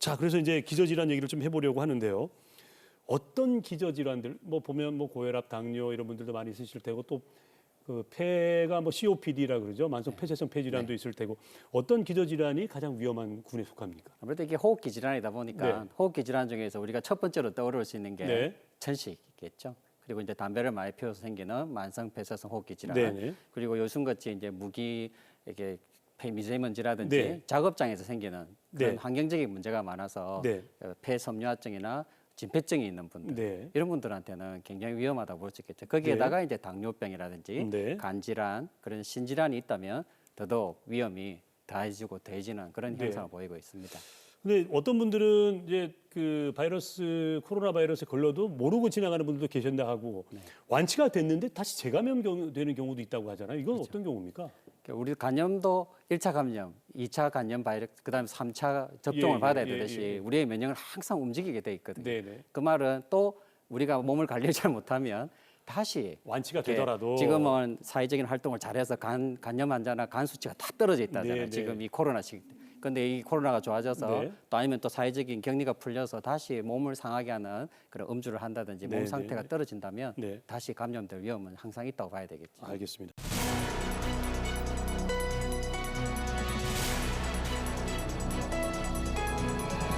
자, 그래서 이제 기저질환 얘기를 좀 해보려고 하는데요. 어떤 기저질환들, 뭐 보면 뭐 고혈압, 당뇨 이런 분들도 많이 있으실 테고 또 그 폐가 뭐 COPD라 그러죠. 만성 폐쇄성 폐질환도 있을 테고 어떤 기저질환이 가장 위험한 군에 속합니까? 아무래도 이게 호흡기 질환이다 보니까 네. 호흡기 질환 중에서 우리가 첫 번째로 떠오를 수 있는 게 네. 천식이겠죠. 그리고 이제 담배를 많이 피워서 생기는 만성 폐쇄성 호흡기 질환. 네네. 그리고 요즘같이 이제 무기 이렇게 폐 미세먼지라든지 네. 작업장에서 생기는 그런 네. 환경적인 문제가 많아서 네. 어, 폐섬유화증이나 진폐증이 있는 분들 네. 이런 분들한테는 굉장히 위험하다고 볼 수 있겠죠. 거기에다가 이제 당뇨병이라든지 네. 간질환 그런 신질환이 있다면 더더욱 위험이 더해지고 더해지는 그런 네. 현상을 보이고 있습니다. 근데 어떤 분들은 이제 그 바이러스 코로나 바이러스에 걸려도 모르고 지나가는 분들도 계신다 하고 네. 완치가 됐는데 다시 재감염 되는 경우도 있다고 하잖아요. 이건 그렇죠. 어떤 경우입니까? 그러니까 우리 감염도 1차 감염, 2차 감염 바이러스, 그다음에 3차 접종을 예, 예, 받아야 예, 되듯이 예, 예. 우리의 면역을 항상 움직이게 돼 있거든요. 네네. 그 말은 또 우리가 몸을 관리 잘 못하면 다시 완치가 이렇게 되더라도 지금은 사회적인 활동을 잘해서 간 간염 환자나 간 수치가 다 떨어져 있다잖아요. 네, 네. 지금 이 코로나 시기 때. 근데 이 코로나가 좋아져서 네. 또 아니면 또 사회적인 격리가 풀려서 다시 몸을 상하게 하는 그런 음주를 한다든지 네, 몸 네, 상태가 네. 떨어진다면 네. 다시 감염될 위험은 항상 있다고 봐야 되겠죠. 알겠습니다.